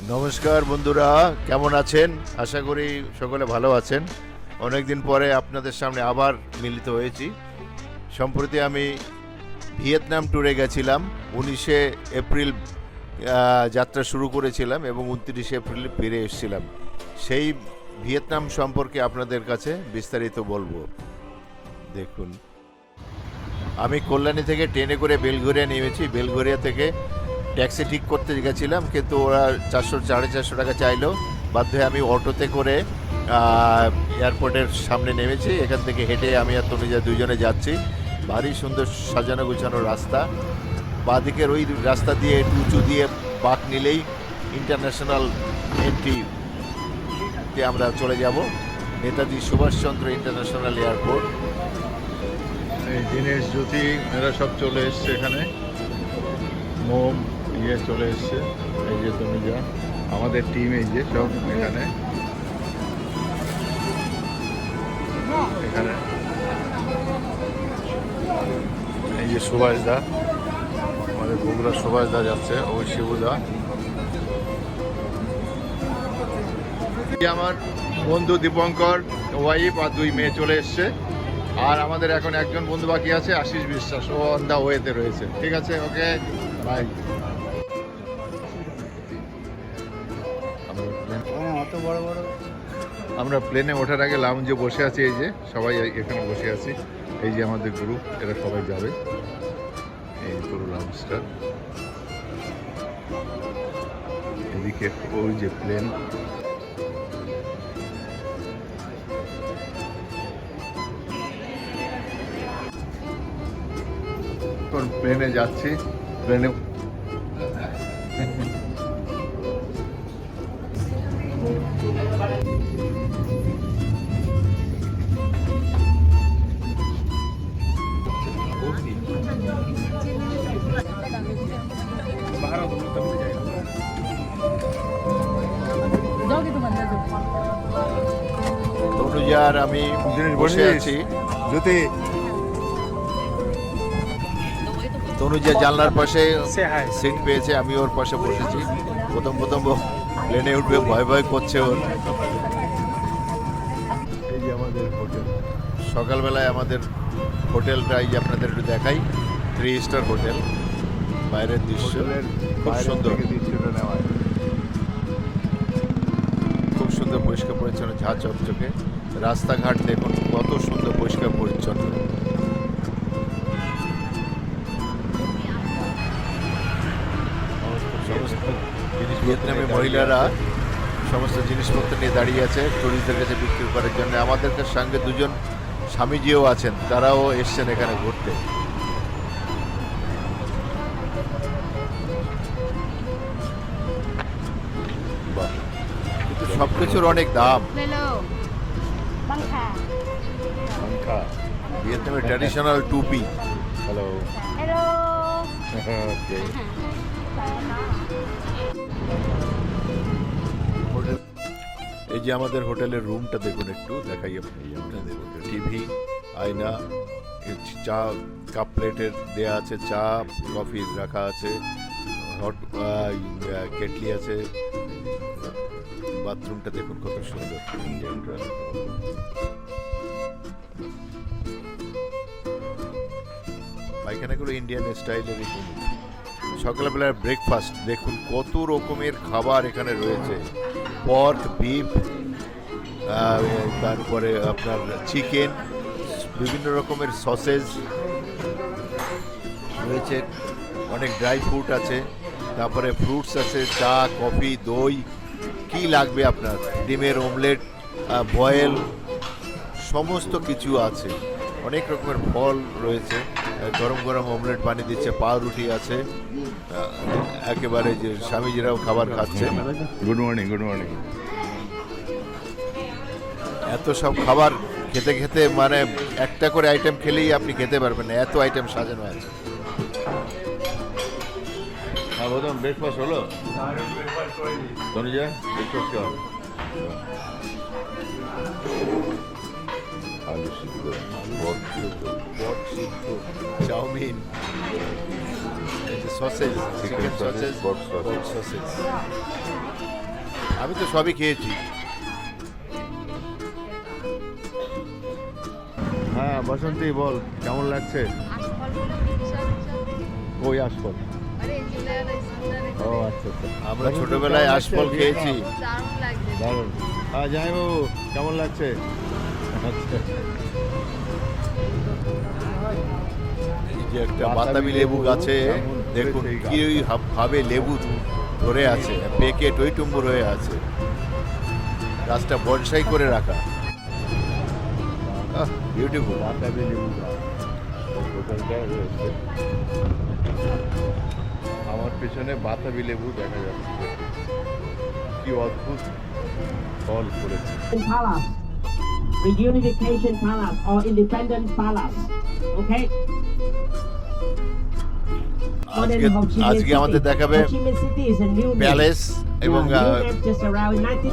নমস্কার বন্ধুরা, কেমন আছেন? আশা করি সকলে ভালো আছেন। অনেকদিন পরে আপনাদের সামনে আবার মিলিত হয়েছি। সম্প্রতি আমি ভিয়েতনাম ট্যুরে গেছিলাম। উনিশে এপ্রিল যাত্রা শুরু করেছিলাম এবং উনত্রিশে এপ্রিল ফিরে এসেছিলাম। সেই ভিয়েতনাম সম্পর্কে আপনাদের কাছে বিস্তারিত বলব। দেখুন, আমি কল্যাণী থেকে ট্রেনে করে বেলঘরিয়া নেমেছি। বেলঘরিয়া থেকে ট্যাক্সি ঠিক করতে গেছিলাম, কিন্তু ওরা চারশো, সাড়ে চারশো টাকা চাইলো। বাধ্য আমি অটোতে করে এয়ারপোর্টের সামনে নেমেছি। এখান থেকে হেঁটে আমি আর তনুজা দুজনে যাচ্ছি। ভারী সুন্দর সাজানো গুছানো রাস্তা। বাঁদিকের ওই রাস্তা দিয়ে একটু উঁচু দিয়ে বাঁক নিলেই ইন্টারন্যাশনাল এন্ট্রি তে আমরা চলে যাব। নেতাজি সুভাষচন্দ্র ইন্টারন্যাশনাল এয়ারপোর্ট এই দিনেশ জ্যোতি, এরা সব চলে এসছে এখানে। মোম ইয়ে চলে এসছে। এই যে তনুজা আমাদের টিম এই যে সব এখানে। এই যে সুভাষ দা, আমাদের বগুড়া সুভাষ দা যাচ্ছে ওই শিবুদা আমার বন্ধু দীপঙ্কর, ওয়াইফ আর দুই মেয়ে চলে এসছে। আর আমাদের এখন একজন বন্ধু বাকি আছে, আশিস বিশ্বাস। ও অন দা ওয়েতে রয়েছে। ঠিক আছে ওকে বাই আমরা প্লেনে ওঠার আগে লাউঞ্জে বসে আছি, এই যে সবাই এখানে বসে আছি। এই যে আমাদের গ্রুপ এরা সবাই যাবে। এই পুরো লাউঞ্জটা এদিকে ওই যে প্লেন প্লেনে যাচ্ছি। প্লেনে বসে। আছি। জ্যোতি। তনুজা জানলার পাশে সিট পেয়েছে আমি ওর পাশে বসেছি। প্রথম প্রথম ও প্লেনে উঠবে ভয় ভয় করছে ওর। এই যে আমাদের হোটেল সকালবেলায় আমাদের হোটেলটা এই যে আপনাদের একটু দেখাই থ্রি স্টার হোটেল। বাইরের দৃশ্য খুব সুন্দর। দৃশ্যটা নেওয়া খুব সুন্দর পরিষ্কার পরিচ্ছন্ন ঝাঁ চকচকে। রাস্তাঘাট দেখুন কত সুন্দর পরিষ্কার পরিচ্ছন্ন। সমস্ত জিনিস ভিয়েতনামে মহিলারা সমস্ত জিনিসপত্র নিয়ে দাঁড়িয়ে আছে টুরিস্টদের কাছে বিক্রি করার জন্য। আমাদের সঙ্গে দুজন স্বামীজিও আছেন তারাও এসছেন এখানে ঘুরতে। বাহ কিন্তু সব কিছুর অনেক দাম। ভিয়েতনামের ট্র্যাডিশনাল টুপি। হ্যালো हेलो ওকে এই যে আমাদের হোটেলের রুমটা দেখুন একটু দেখাই আপনাদের টিভি আয়না চা কাপ প্লেটের দেয়া আছে চা কফি রাখা আছে হট কেটলি আছে। বাথরুমটা দেখুন কত সুন্দর। পায়খানাগুলো ইন্ডিয়ান স্টাইলের সকালবেলার ব্রেকফাস্ট দেখুন কত রকমের খাবার এখানে রয়েছে। পর্ক বিফ তারপরে আপনার চিকেন বিভিন্ন রকমের সসেজ রয়েছে। অনেক ড্রাই ফ্রুট আছে। তারপরে ফ্রুটস আছে, চা, কফি, দই, কি লাগবে আপনার? ডিমের অমলেট বয়েল সমস্ত কিছু আছে। অনেক রকমের ফল রয়েছে। গরম গরম অমলেট বানিয়ে দিচ্ছে পাউরুটি আছে একেবারে যে স্বামীজিরাও খাবার খাচ্ছে। গুড মর্নিং গুড মর্নিং এত সব খাবার খেতে খেতে মানে একটা করে আইটেম খেলেই আপনি খেতে পারবেন না এত আইটেম সাজানো আছে। হ্যাঁ ব্রেকফাস্ট হলো? তনুজা ব্রেকফাস্ট কর। আলু সিদ্ধ বট chow mein sausage chicken sausage বট. সসেজ আমি তো সবই খেয়েছি হ্যাঁ বসন্তী বল কেমন লাগছে ওই আশফল ও আচ্ছা আচ্ছা আমরা ছোটবেলায় আশফল খেয়েছি দারুণ হ্যাঁ যাই বাবু কেমন লাগছে আচ্ছা এই যে একটা বাতাবি লেবু গাছে দেখুন কি ভাবে লেবু ধরে আছে পেকে টইটুম্বুর হয়ে আছে। গাছটা বনসাই করে রাখা। বিউটিফুল বাতাবি লেবু গাছ। আমার পেছনে বাতাবি লেবু দেখা যাচ্ছে। কি অদ্ভুত ফল করেছে। Reunification Palace or Independence Palace. Okay? আজকে আজকে আমাদের দেখাবে. প্যালেস এবং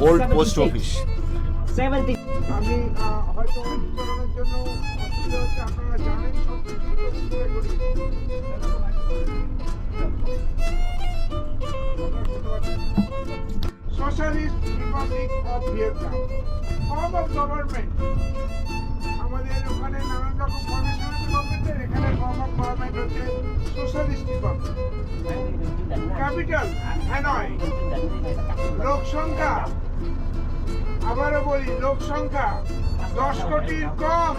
ওল্ড পোস্ট অফিস আমি হয়তো জন্য আপনারা জানেন সব কিছু socialist republic of Vietnam form of government আমাদের ওখানে নানান রকম ফর্মেশন আছে গভর্নমেন্টের এখানে ফর্ম অফ গভর্নমেন্ট হচ্ছে সোশ্যালিস্ট রিপাবলিক ক্যাপিটাল হ্যানয় লোক সংখ্যা, আবারও বলি, লোক সংখ্যা দশ কোটির কম।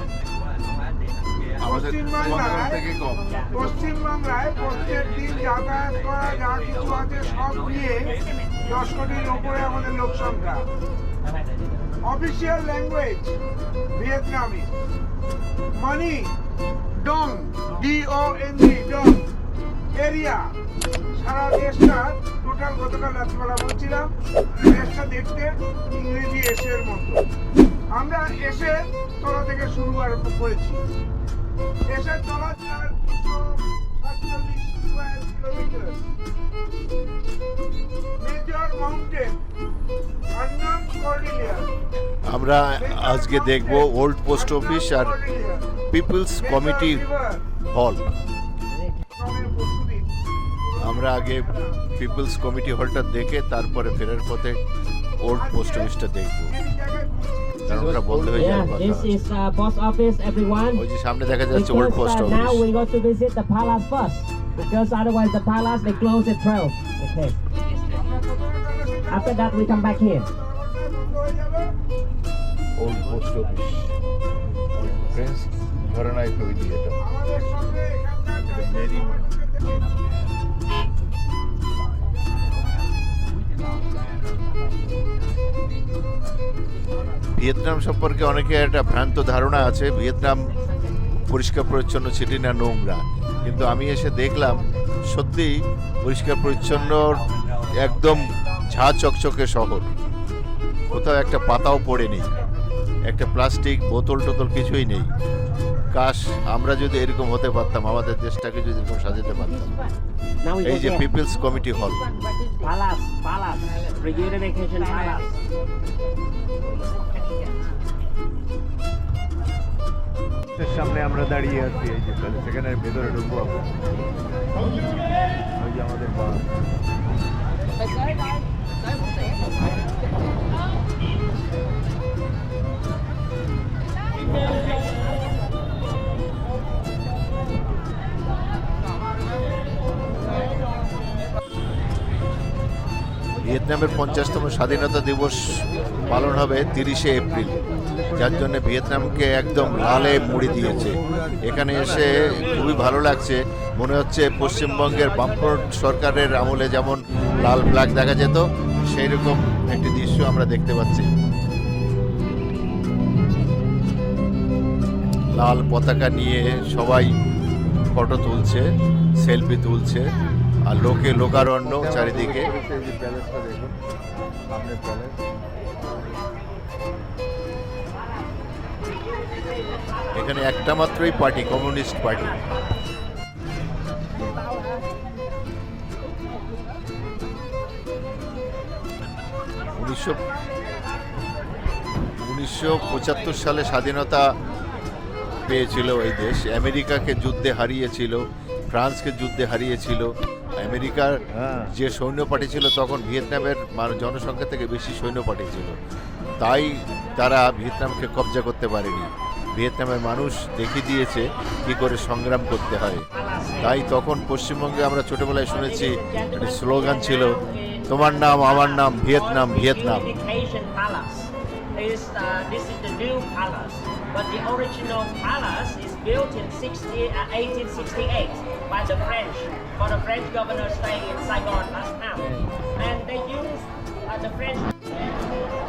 পশ্চিমবাংলায় পশ্চিমবাংলায় প্রত্যেক দিন যাতায়াত করা যা কিছু আছে সব নিয়ে দশ কোটির উপরে আমাদের লোক সংখ্যা। অফিসিয়াল ল্যাঙ্গুয়েজ ভিয়েতনামি money dong D O N G dong area সারা দেশটা টোটাল গতকাল রাত্রিবেলা বলছিলাম দেশটা দেখতে ইংরেজি এসের মতো। আমরা এসে তলা থেকে শুরু আরম্ভ করেছি এসের তলা দুশো সাতচল্লিশ স্কোয়ার কিলোমিটার মেজর মাউন্টেন আমরা আজকে দেখব ওল্ড পোস্ট অফিস আর পিপলস কমিটি হল আমরা আগে পিপলস কমিটি হলটা দেখে তারপরে ফেরার পথে ওল্ড পোস্ট অফিসটা দেখব। কারণ ওটা বন্ধ হয়ে যাওয়ার Yeah, কথা this is uh, post office, everyone. ওই যে সামনে দেখা যাচ্ছে old post uh, office now we go to visit the palace first because otherwise the palace they close at 12. Okay. After that we come back here. Old post office French ঘরানায় তৈরি এটা Vietnam সম্পর্কে অনেকে একটা ভ্রান্ত ধারণা আছে। Vietnam পরিষ্কার পরিচ্ছন্ন সিটি না নোংরা? কিন্তু আমি এসে দেখলাম সত্যিই পরিষ্কার পরিচ্ছন্ন একদম ঝা চকচকে শহর। কোথাও একটা পাতাও পড়ে নেই একটা প্লাস্টিক বোতল টোতল কিছুই নেই। কাশ আমরা যদি এরকম হতে পারতাম আমাদের দেশটাকে যদি এরকম সাজাতে পারতাম। এই যে people's committee hall. Palace, palace, reunification palace. এর সামনে আমরা দাঁড়িয়ে আছি এই যে প্যালেস সেখানে ভেতরে ঢুকবো আমরা ওই যে আমাদের বাস ভিয়েতনামের পঞ্চাশতম স্বাধীনতা দিবস পালন হবে তিরিশে এপ্রিল। যার জন্য ভিয়েতনামকে একদম লালে মুড়ি দিয়েছে। এখানে এসে খুবই ভালো লাগছে। মনে হচ্ছে পশ্চিমবঙ্গের বামফ্রন্ট সরকারের আমলে যেমন লাল ফ্ল্যাগ দেখা যেত সেই রকম একটি দৃশ্য আমরা দেখতে পাচ্ছি। লাল পতাকা নিয়ে সবাই ফটো তুলছে সেলফি তুলছে। আর লোকে লোকারণ্য চারিদিকে। এখানে একটা মাত্রই পার্টি কমিউনিস্ট পার্টি উনিশশো উনিশশো পঁচাত্তর সালে স্বাধীনতা পেয়েছিল এই দেশ। আমেরিকাকে যুদ্ধে হারিয়েছিল, ফ্রান্সকে যুদ্ধে হারিয়েছিল। আমেরিকার হ্যাঁ। যে সৈন্য পাঠিয়েছিল তখন ভিয়েতনামের মান- জনসংখ্যা থেকে বেশি সৈন্য পাঠিয়েছিল তাই তারা ভিয়েতনামকে কবজা করতে পারেনি। ভিয়েতনামের মানুষ দেখিয়ে দিয়েছে কি করে সংগ্রাম করতে হয়। তাই তখন পশ্চিমবঙ্গে আমরা ছোটবেলায় শুনেছি একটা স্লোগান ছিল তোমার নাম আমার নাম Vietnam Vietnam. But the original palace is built in 60, uh, 1868 by the French, for the French governor staying in Saigon last time. And they used uh, the French.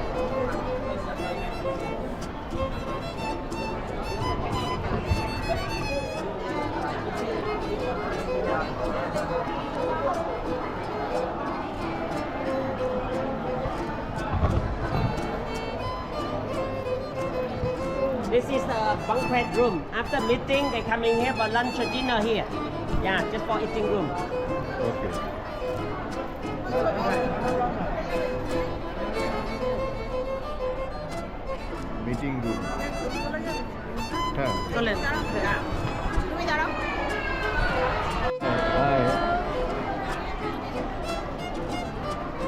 This is the banquet room. After meeting, they coming here for lunch or dinner here. Yeah, just for eating room. Okay meeting room হ্যাঁ তুমি দাঁড়াও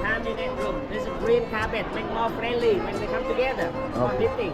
Cabinet room. This is green carpet. Make more friendly when they come together for Okay. meeting.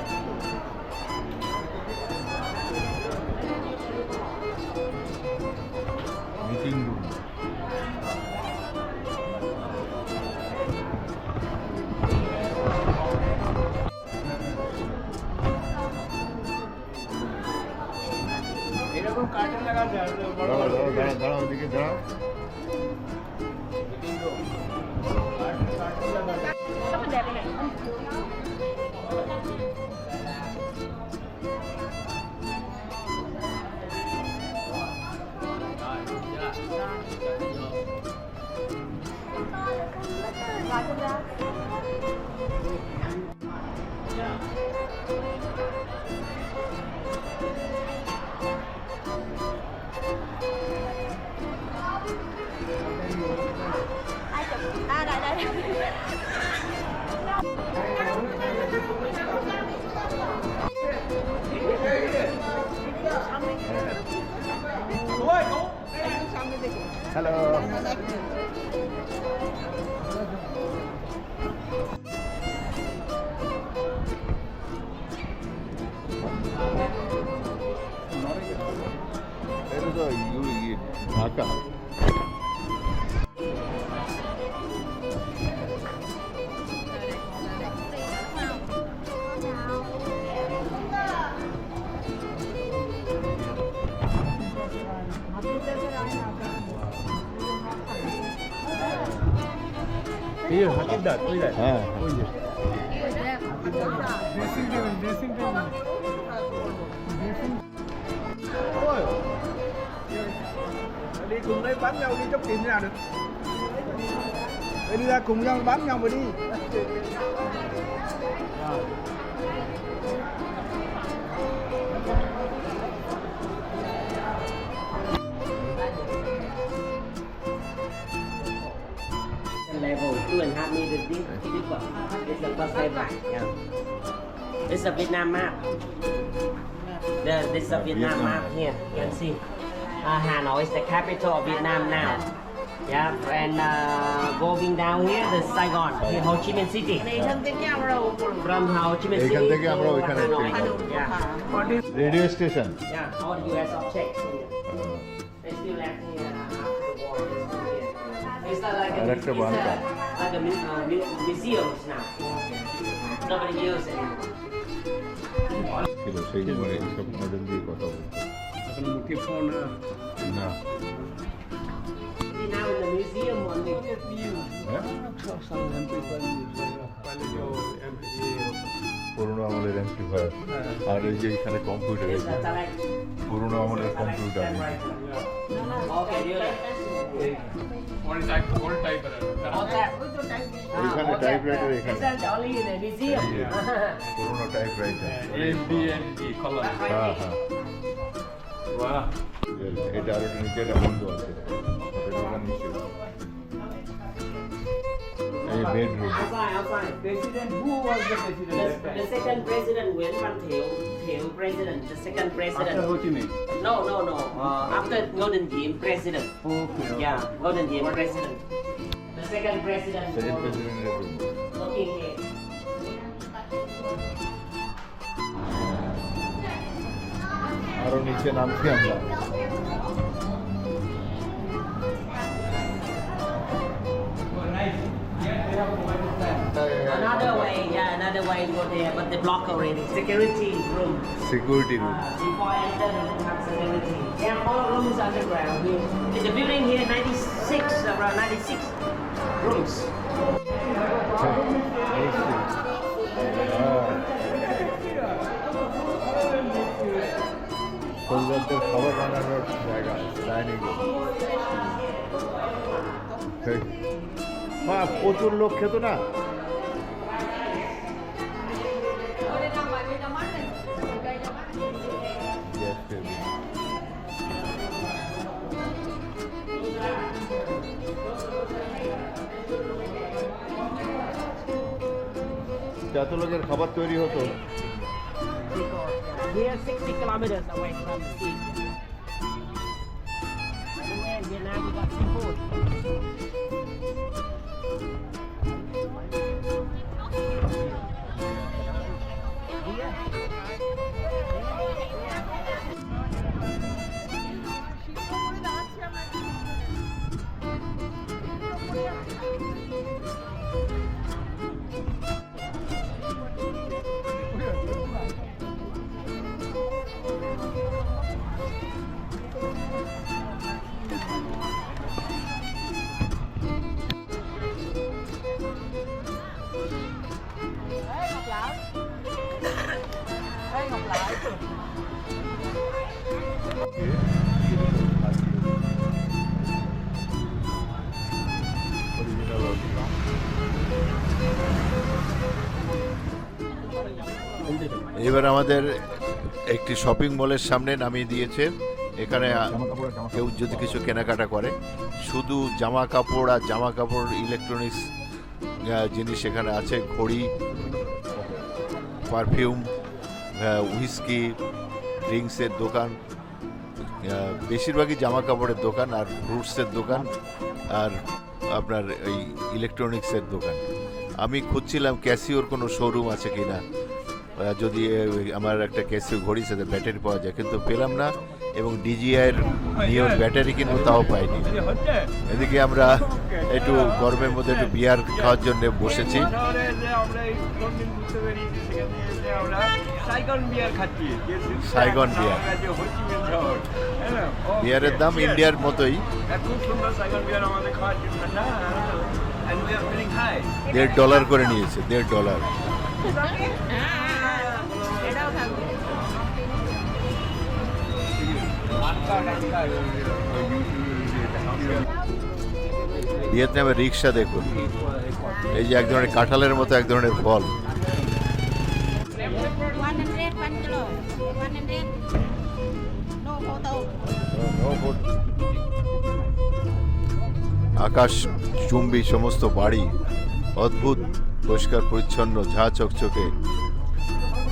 এই হাতির দাঁত ওই দেখ হ্যাঁ ওই যে dressing table dressing table Ôi. đi cùng đây bán nhau đi chốc tìm nào được đi ra cùng nhau bán nhau mà đi. level, two and a half meters deep. It's the first level. Yeah. It's a Vietnam map. The, this is a Vietnam, map here. You can see. Uh, Hanoi is the capital of Vietnam now. Yeah, and uh, going down here, the Saigon, here, Ho Chi Minh City. From Ho Chi Minh City to Hanoi. Yeah. Radio station. Yeah, all US objects. It's not like a, R it's একটা a, bunker. like a mu- uh, mu- museums now. Nobody use it anymore. ছিল সেই সময় এইসব model দিয়ে কথা বলতো না See, now in the museum only. হ্যাঁ পুরোনো আমলের অ্যাম্পলিফায়ার আর এই যে এখানে কম্পিউটার পুরোনো আমলের কম্পিউটার. এখানে এখানে। only in the museum? পুরোনো and D color. হ্যাঁ হ্যাঁ Wow. এটা আর নিচে এটা বন্ধ আছে। এটা দোকান নিচে এই bedroom Outside, outside. President, who was the president The, that time? the second president Nguyen Van Thieu, Thieu president, the second president. After Ho Chi Minh. No, no, no. Uh, after Golden Diem, president. Okay. okay. Yeah, Golden Diem, president. The second president. Second for প্রেসিডেন্টের room Working here. আরো নিচে নামছি আমরা Another way, yeah, another way to go there, but they block already. Security room. Security room Uh, before enter, they don't have security. They have four rooms underground here. In the building here, 96, around 96 rooms. কলকাতার খাবার বানানোর জায়গা dining হ্যাঁ প্রচুর লোক খেত না এত লোকের খাবার তৈরি হতো Here, 60 kilometers away from the sea. এবার আমাদের একটি শপিং মলের সামনে নামিয়ে দিয়েছে। এখানে কেউ যদি কিছু কেনাকাটা করে শুধু জামা কাপড় আর জামা কাপড় ইলেকট্রনিক্স জিনিস এখানে আছে ঘড়ি পারফিউম হুইস্কি ড্রিঙ্কসের দোকান বেশিরভাগই জামা কাপড়ের দোকান আর ফ্রুটসের দোকান আর আপনার এই ইলেকট্রনিক্সের দোকান। আমি খুঁজছিলাম ক্যাসিওর কোনো শোরুম আছে কিনা। আহ, যদি আমার একটা ক্যাসিও ঘড়ি সাথে ব্যাটারি পাওয়া যায়, কিন্তু পেলাম না এবং ডিজিআইয়ের নিয়ন ব্যাটারি কিনবো তাও পাইনি। এদিকে আমরা একটু গরমের মধ্যে একটু বিয়ার খাওয়ার জন্য বসেছি। সাইগন বিয়ার বিয়ারের দাম ইন্ডিয়ার মতোই. দেড় ডলার করে নিয়েছে, দেড় ডলার ভিয়েতনামের রিক্সা দেখুন। এই যে এক ধরনের কাঁঠালের মতো, এক ধরনের ফল। আকাশ, চুম্বি, সমস্ত বাড়ি, অদ্ভুত, পরিষ্কার, পরিচ্ছন্ন, ঝা চকচকে।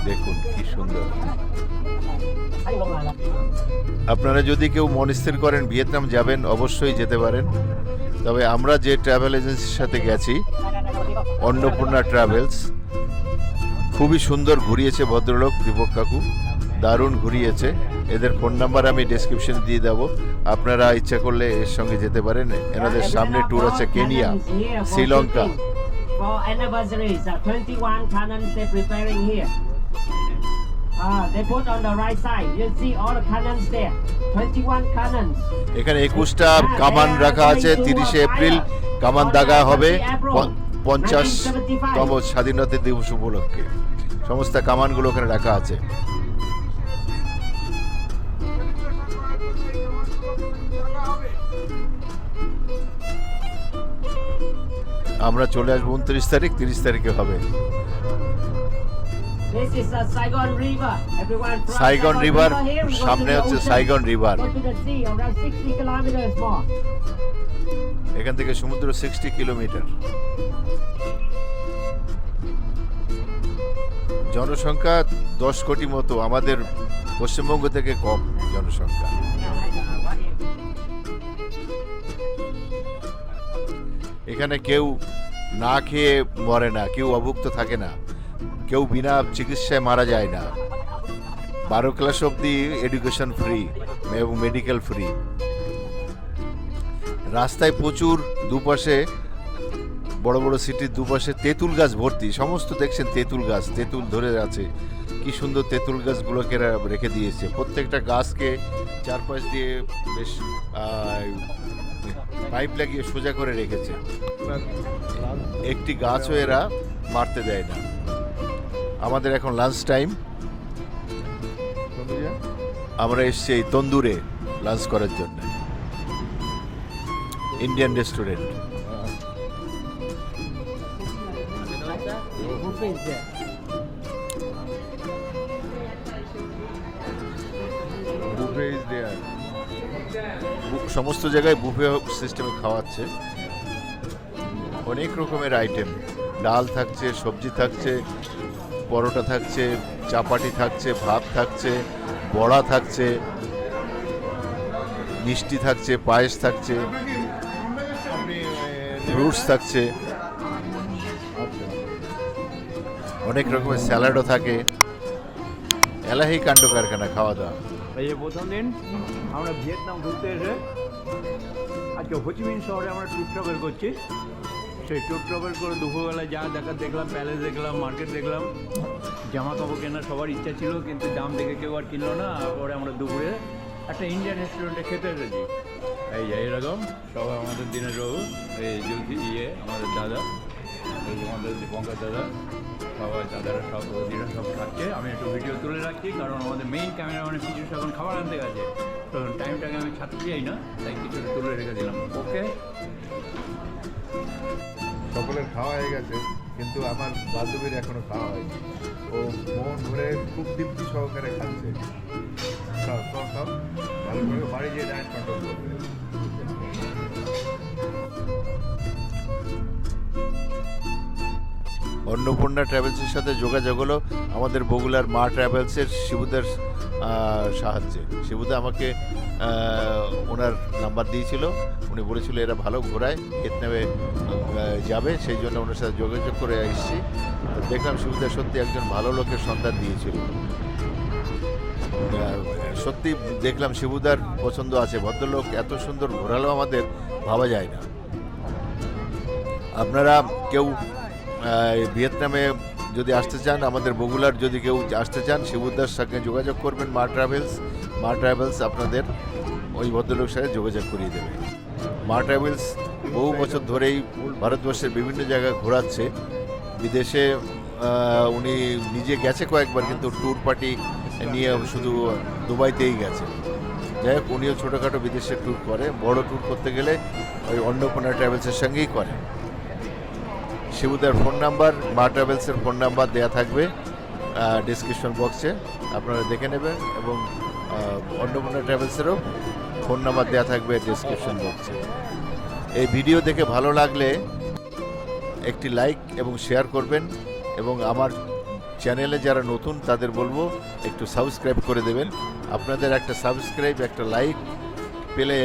দেখুন, কি সুন্দর। আপনারা যদি কেউ মন স্থির করেন ভিয়েতনাম যাবেন অবশ্যই যেতে পারেন। তবে আমরা যে ট্রাভেল এজেন্সির সাথে গেছি অন্নপূর্ণা ট্রাভেলস খুবই সুন্দর ঘুরিয়েছে ভদ্রলোক দীপক কাকু দারুণ ঘুরিয়েছে। এদের ফোন নাম্বার আমি ডেসক্রিপশনে দিয়ে দেবো। আপনারা ইচ্ছা করলে এর সঙ্গে যেতে পারেন। এনাদের সামনে ট্যুর আছে Kenya Sri Lanka. For anniversaries, uh, 21 cannons they're preparing here. Ah, they put on the right side. You see all the cannons there. 21 cannons. এখানে একুশটা কামান রাখা আছে তিরিশে এপ্রিল কামান দাগা হবে প- পঞ্চাশতম স্বাধীনতা দিবস উপলক্ষে সমস্ত কামানগুলো ওখানে রাখা আছে আমরা চলে আসব উনত্রিশ তারিখ তিরিশ তারিখে হবে সাইগন রিভার সামনে হচ্ছে Saigon river Go to the sea, around 60 kilometers more. এখান থেকে সমুদ্র সিক্সটি কিলোমিটার জনসংখ্যা দশ কোটি মতো আমাদের পশ্চিমবঙ্গ থেকে কম জনসংখ্যা। এখানে কেউ না খেয়ে মরে না কেউ অভুক্ত থাকে না। কেউ বিনা চিকিৎসায় মারা যায় না। বারো ক্লাস অবধি এডুকেশন ফ্রি এবং মেডিকেল ফ্রি রাস্তায় প্রচুর দুপাশে, বড় বড় সিটির দুপাশে তেঁতুল গাছ ভর্তি। সমস্ত দেখছেন তেঁতুল গাছ, তেঁতুল ধরে আছে। কি সুন্দর তেঁতুল গাছগুলোকে রেখে দিয়েছে। প্রত্যেকটা গাছকে চারপাশ দিয়ে বেশ পাইপ লাগিয়ে সোজা করে রেখেছে। একটি গাছও এরা মারতে দেয় না। আমাদের এখন লাঞ্চ টাইম আমরা এসছি এই তন্দুরে লাঞ্চ করার জন্য। ইন্ডিয়ান রেস্টুরেন্ট সমস্ত জায়গায় বুফে সিস্টেমে খাওয়াচ্ছে। অনেক রকমের আইটেম ডাল থাকছে, সবজি থাকছে। পরোটা থাকছে চাপাটি থাকছে ভাত থাকছে বড়া থাকছে মিষ্টি থাকছে পায়েস থাকছে ফ্রুটস থাকছে। অনেক রকমের স্যালাডও থাকে। এলাহি কাণ্ড কারখানা খাওয়া দাওয়া। এই যে প্রথম দিন আমরা ভিয়েতনাম ঘুরতে এসে আজকে হোচিমিন শহরে আমরা ট্যুর ট্রাভেল করছি। সেই ট্যুর ট্রাভেল করে দুপুরবেলায় যা দেখা দেখলাম প্যালেস দেখলাম মার্কেট দেখলাম। জামা কাপড় কেনার সবার ইচ্ছা ছিল, কিন্তু দাম দেখে কেউ আর কিনলো না। পরে আমরা দুপুরে একটা ইন্ডিয়ান রেস্টুরেন্টে খেতে এসেছি। এই যে, এরকম সবাই আমাদের দিনের রঘু, এই জুলফি ইয়ে আমাদের দাদা আমাদের দীপঙ্কর দাদা, সবাই দাদারা সব ওদিরা সব খাচ্ছে। আমি একটু ভিডিও তুলে রাখছি, কারণ আমাদের মেইন ক্যামেরাম্যানের পিছু এখন খাবার আনতে গেছে। তো টাইমটাকে আমি ছাড়তে চাই না, তাই কিছুটা তুলে রেখে দিলাম। ওকে সকলের খাওয়া হয়ে গেছে, কিন্তু আমার বান্ধবীর এখনও খাওয়া হয়নি। ও মন ভরে খুব তৃপ্তি সহকারে খাচ্ছে। বাড়ি গিয়ে ডায়েট কন্ট্রোল করবে অন্নপূর্ণা ট্রাভেলসের সাথে যোগাযোগ হলো আমাদের বগুলার মা ট্রাভেলসের শিবুদার সাহায্যে। শিবুদা আমাকে ওনার নাম্বার দিয়েছিল। উনি বলেছিল এরা ভালো ঘোরায় ভিয়েতনামে যাবে। সেই জন্য ওনার সাথে যোগাযোগ করে এসেছি। তো দেখলাম শিবুদা সত্যি একজন ভালো লোকের সন্ধান দিয়েছিল। সত্যি দেখলাম শিবুদার পছন্দ আছে। ভদ্রলোক এত সুন্দর ঘোরালো আমাদের ভাবা যায় না। আপনারা কেউ ভিয়েতনামে যদি আসতে চান, আমাদের বগুলার যদি কেউ আসতে চান, শিবুদার সঙ্গে যোগাযোগ করবেন, মা ট্রাভেলস মা ট্রাভেলস আপনাদের ওই ভদ্রলোকের সাথে যোগাযোগ করিয়ে দেবে। মা ট্রাভেলস বহু বছর ধরেই ভারতবর্ষের বিভিন্ন জায়গায় ঘোরাচ্ছে। বিদেশে উনি নিজে গেছে কয়েকবার, কিন্তু ট্যুর পার্টি নিয়ে শুধু দুবাইতেই গেছে। যাই হোক, উনিও ছোটোখাটো বিদেশে ট্যুর করে, বড় ট্যুর করতে গেলে ওই অন্নপূর্ণা ট্রাভেলসের সঙ্গেই করে। শিবুদার ফোন নাম্বার, মা ট্রাভেলসের ফোন নাম্বার দেয়া থাকবে ডিসক্রিপশন বক্সে আপনারা দেখে নেবেন এবং অন্নপূর্ণা ট্রাভেলসেরও ফোন নাম্বার দেওয়া থাকবে ডিসক্রিপশন বক্সে এই ভিডিও দেখে ভালো লাগলে একটি লাইক এবং শেয়ার করবেন এবং আমার চ্যানেলে যারা নতুন তাদের বলব একটু সাবস্ক্রাইব করে দেবেন। আপনাদের একটা সাবস্ক্রাইব একটা লাইক পেলে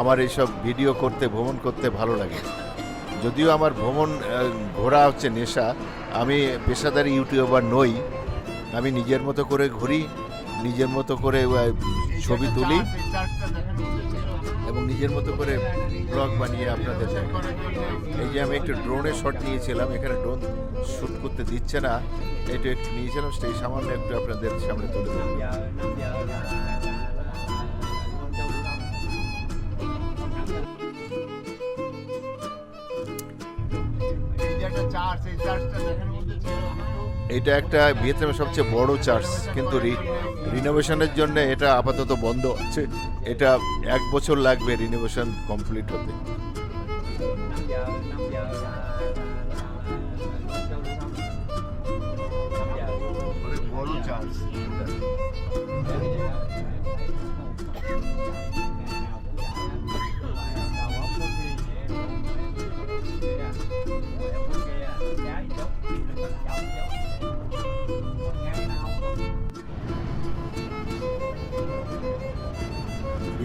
আমার এইসব ভিডিও করতে, ভ্রমণ করতে ভালো লাগে। যদিও আমার ভ্রমণ ঘোরা হচ্ছে নেশা, আমি পেশাদারি ইউটিউবার নই। আমি নিজের মতো করে ঘুরি, নিজের মতো করে ছবি তুলি এবং নিজের মতো করে ব্লগ বানিয়ে আপনাদের এই যে আমি একটু ড্রোনে শট নিয়েছিলাম, এখানে ড্রোন শ্যুট করতে দিচ্ছে না, এটা একটু নিয়েছিলাম, সেই সামান্য একটু আপনাদের সামনে তুলে এটা একটা ভিয়েতনামের সবচেয়ে বড় চার্চ কিন্তু রিনোভেশনের জন্য এটা আপাতত বন্ধ আছে। এটা এক বছর লাগবে রিনোভেশন কমপ্লিট হতে।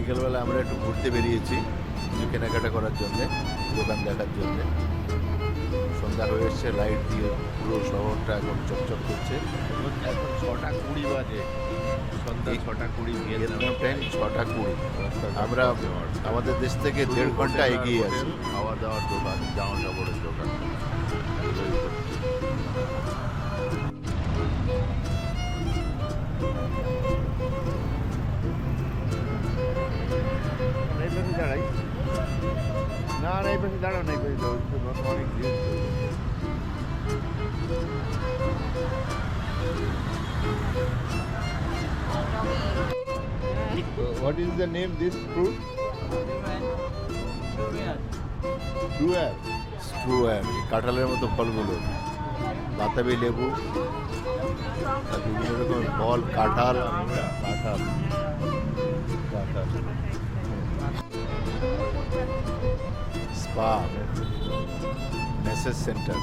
বিকেলবেলা আমরা একটু ঘুরতে বেরিয়েছি কিছু কেনাকাটা করার জন্যে দোকান দেখার জন্যে। সন্ধ্যা হয়ে এসছে লাইট দিয়ে পুরো শহরটা এখন চকচক করছে। এখন ছটা কুড়ি বাজে। সন্ধ্যা ছটা কুড়ি ভিয়েতনাম টাইম ছটা কুড়ি। আমরা আমাদের দেশ থেকে দেড় ঘণ্টা এগিয়ে আছি। খাওয়া দাওয়ার দোকান জামা কাপড়ের দোকান। এই পাশে দাঁড়াই না না, এই পাশে দাঁড়াও না, এই পাশে দাঁড়াও অনেক ভিড়। What is the name, this fruit? Duer. স্ট্রুয়ার কাঁঠালের মতো ফলগুলো বাতাবি লেবু বিভিন্ন রকমের ফল, কাঁঠাল কাঁঠাল কাঁঠাল স্পা মেসেজ সেন্টার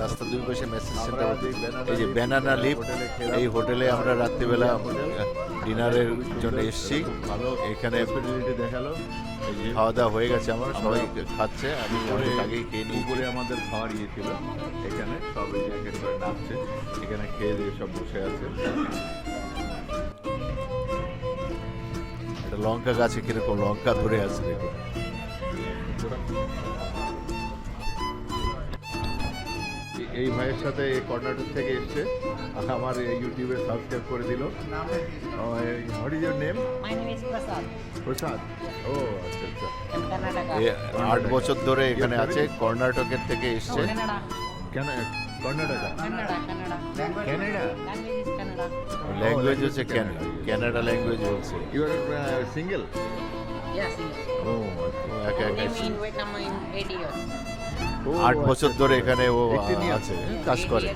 রাস্তা দুই পাশে মেসেজ সেন্টার এই যে ব্যানানা লিপ এই হোটেলে আমরা রাত্রিবেলা ডিনারের জন্য এসেছি। এখানে দেখাল। যে খাওয়া দাওয়া হয়ে গেছে আমার সবাই খাচ্ছে আমি অনেক আগেই খেয়ে নিই উপরে আমাদের খাওয়ার ইয়ে ছিল এখানে সব এই এক এক করে নাচছে এখানে খেয়ে দিয়ে সব বসে আছে। লঙ্কা গাছে কীরকম লঙ্কা ধরে আছে দেখো এই ভাইয়ের সাথে এই কর্ণাটক থেকে এসছে। আমার এই ইউটিউবে সাবস্ক্রাইব করে দিল। What is your name Prasad ও আচ্ছা আচ্ছা। আট বছর ধরে এখানে আছে কর্ণাটকের থেকে এসছে। কেন আট বছর ধরে এখানে ও 18 years. আছে কাজ করে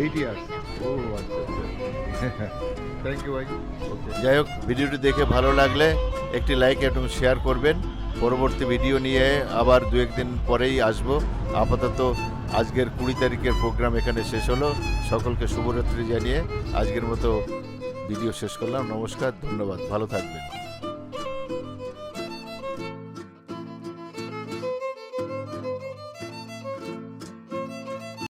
এইট ইয়ার্স. ও আচ্ছা থ্যাংক ইউ ভাই যাই হোক ভিডিওটি দেখে ভালো লাগলে একটি লাইক এবং শেয়ার করবেন। পরবর্তী ভিডিও নিয়ে আবার দু একদিন পরেই আসব। আপাতত আজকের কুড়ি তারিখের প্রোগ্রাম এখানে শেষ হলো। সকলকে শুভরাত্রি জানিয়ে আজকের মতো ভিডিও শেষ করলাম। নমস্কার, ধন্যবাদ। ভালো থাকবেন।